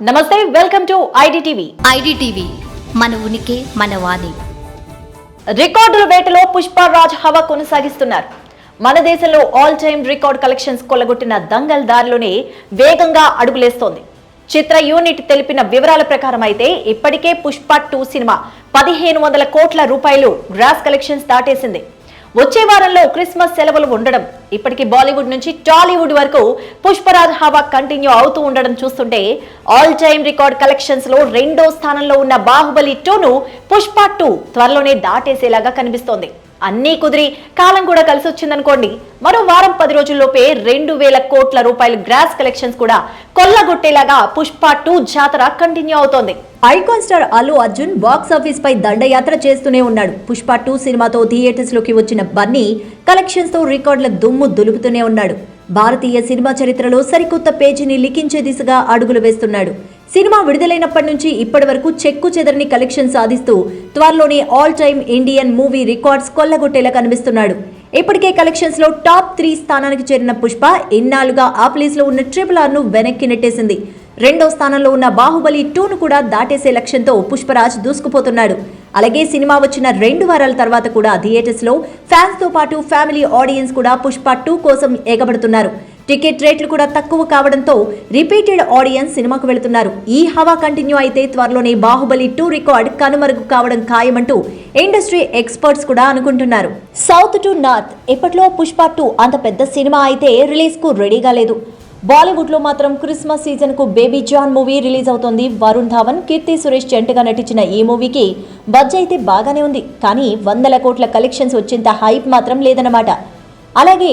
నమస్తే welcome to IDTV. IDTV మన ఉనికి మన వాణి. రికార్డుల వేటలో పుష్పరాజ్ హవా కొనసాగిస్తున్నారు. మన దేశంలో ఆల్ టైమ్ రికార్డ్ కలెక్షన్స్ కొల్లగొట్టిన దంగల్ దారిలోనే వేగంగా అడుగులేస్తోంది. చిత్ర యూనిట్ తెలిపిన వివరాల ప్రకారం అయితే ఇప్పటికే పుష్ప టూ సినిమా పదిహేను వందల కోట్ల రూపాయలు గ్రాస్ కలెక్షన్స్ దాటేసింది. వచ్చే వారంలో క్రిస్మస్ సెలవులు ఉండడం. ఇప్పటికీ బాలీవుడ్ నుంచి టాలీవుడ్ వరకు పుష్పరాజ్ హవా కంటిన్యూ అవుతూ ఉండడం చూస్తుంటే ఆల్ టైమ్ రికార్డ్ కలెక్షన్స్లో రెండో స్థానంలో ఉన్న బాహుబలి టూను పుష్ప టూ త్వరలోనే దాటేసేలాగా కనిపిస్తోంది. అన్నీ కుదిరి కాలం కూడా కలిసి వచ్చిందనుకోండి మరో వారం పది రోజుల్లోపే రెండు వేల కోట్ల రూపాయల గ్రాస్ కలెక్షన్స్ కూడా కొల్లగొట్టేలాగా పుష్ప టూ జాతర కంటిన్యూ అవుతోంది. Icon star Allu Arjun box office పై దండయాత్ర చేస్తూనే ఉన్నాడు. పుష్ప టూ సినిమాతో థియేటర్స్లోకి వచ్చిన బన్నీ కలెక్షన్స్తో రికార్డుల దుమ్ము దులుపుతూనే ఉన్నాడు. భారతీయ సినిమా చరిత్రలో సరికొత్త పేజీని లిఖించే దిశగా అడుగులు వేస్తున్నాడు. సినిమా విడుదలైనప్పటి నుంచి ఇప్పటి వరకు చెక్కు చెదరని కలెక్షన్ సాధిస్తూ త్వరలోనే all time Indian movie records కొల్లగొట్టేలా కనిపిస్తున్నాడు. ఇప్పటికే కలెక్షన్స్లో టాప్ త్రీ స్థానానికి చేరిన పుష్ప ఇన్నాళ్ళుగా ఆ ప్లేస్లో ఉన్న ట్రిపుల్ ఆర్ను వెనక్కి నెట్టేసింది. రెండో స్థానంలో ఉన్న బాహుబలి టూను కూడా దాటేసే లక్ష్యంతో పుష్పరాజ్ దూసుకుపోతున్నాడు. అలాగే సినిమా వచ్చిన రెండు వారాల తర్వాత కూడా థియేటర్స్లో ఫ్యాన్స్తో పాటు ఫ్యామిలీ ఆడియన్స్ కూడా పుష్ప టూ కోసం ఎగబడుతున్నారు. టికెట్ రేట్లు కూడా తక్కువ కావడంతో రిపీటెడ్ ఆడియన్స్ సినిమాకు వెళుతున్నారు. ఈ హవా కంటిన్యూ అయితే త్వరలోనే బాహుబలి టూ రికార్డ్ కనుమరుగు కావడం ఖాయమంటూ ఇండస్ట్రీ ఎక్స్పర్ట్స్ కూడా అనుకుంటున్నారు. సౌత్ టు నార్త్ ఎప్పట్లో పుష్ప టూ అంత పెద్ద సినిమా అయితే రిలీజ్కు రెడీగా లేదు. బాలీవుడ్లో మాత్రం క్రిస్మస్ సీజన్కు బేబీ జాన్ మూవీ రిలీజ్ అవుతోంది. వరుణ్ ధావన్ కీర్తి సురేష్ జంటగా నటించిన ఈ మూవీకి బజ్ అయితే బాగానే ఉంది. కానీ వందల కోట్ల కలెక్షన్స్ వచ్చేంత హైప్ మాత్రం లేదన్నమాట. అలాగే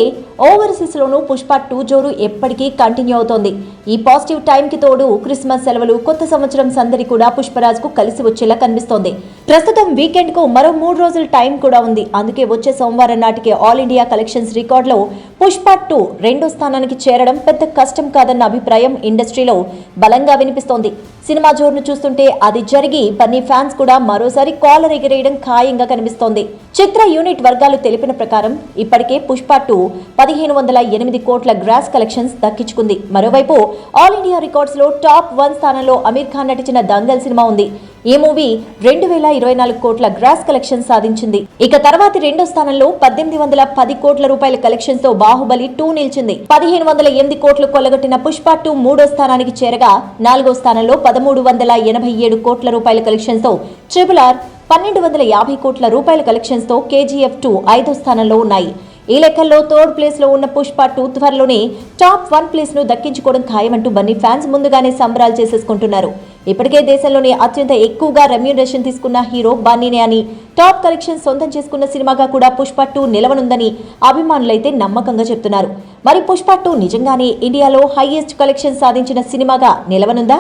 ఓవర్సీస్లోనూ పుష్ప టూ జోరు ఎప్పటికీ కంటిన్యూ అవుతోంది. ఈ పాజిటివ్ టైంకి తోడు క్రిస్మస్ సెలవులు కొత్త సంవత్సరం సందడి కూడా పుష్పరాజ్కు కలిసి వచ్చేలా కనిపిస్తోంది. ప్రస్తుతం వీకెండ్కు మరో మూడు రోజుల టైం కూడా ఉంది. అందుకే వచ్చే సోమవారం నాటికి ఆల్ ఇండియా కలెక్షన్స్ రికార్డులో పుష్ప టూ రెండో స్థానానికి చేరడం పెద్ద కష్టం కాదన్న అభిప్రాయం ఇండస్ట్రీలో బలంగా వినిపిస్తోంది. సినిమా జోరును చూస్తుంటే అది జరిగి బన్నీ ఫ్యాన్స్ కూడా మరోసారి కాలర్ ఎగిరేయడం ఖాయంగా కనిపిస్తోంది. చిత్ర యూనిట్ వర్గాలు తెలిపిన ప్రకారం ఇప్పటికే పుష్ప టూ పదిహేను వందల ఎనిమిది కోట్ల గ్రాస్ కలెక్షన్స్ దక్కించుకుంది. మరోవైపు ఆల్ ఇండియా రికార్డ్స్లో టాప్ వన్ స్థానంలో అమీర్ ఖాన్ నటించిన దంగల్ సినిమా ఉంది. ఈ మూవీ రెండు వేల ఇరవై నాలుగు కోట్ల గ్రాస్ కలెక్షన్ సాధించింది. ఇక తర్వాతి రెండో స్థానంలో పద్దెనిమిది వందల పది కోట్ల రూపాయల కలెక్షన్తో బాహుబలి టూ నిలిచింది. పదిహేను వందల ఎనిమిది కోట్లు కొల్లగొట్టిన పుష్ప టూ మూడో స్థానానికి చేరగా నాలుగో స్థానంలో పదమూడు వందల ఎనభై ఏడు కోట్ల రూపాయల కలెక్షన్తో ట్రిపుల్ ఆర్ పన్నెండు వందల యాభై కోట్ల రూపాయల కలెక్షన్స్తో కేజీఎఫ్ టూ ఐదో స్థానంలో ఉన్నాయి. ఈ లెక్కల్లో థర్డ్ ప్లేస్లో ఉన్న పుష్ప టూ త్వరలోనే టాప్ వన్ ప్లేస్ను దక్కించుకోవడం ఖాయమంటూ బన్నీ ఫ్యాన్స్ ముందుగానే సంబరాలు చేసేసుకుంటున్నారు. ఇప్పటికే దేశంలోనే అత్యంత ఎక్కువగా రెమ్యూనరేషన్ తీసుకున్న హీరో బన్నీనే అని టాప్ కలెక్షన్ సొంతం చేసుకున్న సినిమాగా కూడా పుష్ప టూ నిలవనుందని అభిమానులైతే నమ్మకంగా చెప్తున్నారు. మరి పుష్ప టూ నిజంగానే ఇండియాలో హైయెస్ట్ కలెక్షన్ సాధించిన సినిమాగా నిలవనుందా?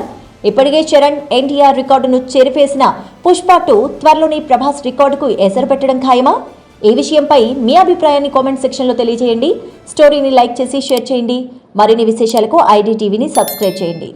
ఇప్పటికే చరణ్ ఎన్టీఆర్ రికార్డును చెరిపేసిన పుష్ప టూ త్వరలోనే ప్రభాస్ రికార్డుకు ఎసరు పెట్టడం ఖాయమా? ఈ విషయంపై మీ అభిప్రాయాన్ని కామెంట్ సెక్షన్లో తెలియజేయండి. స్టోరీని లైక్ చేసి షేర్ చేయండి. మరిన్ని విశేషాలకు ఐడి టీవీని సబ్స్క్రైబ్ చేయండి.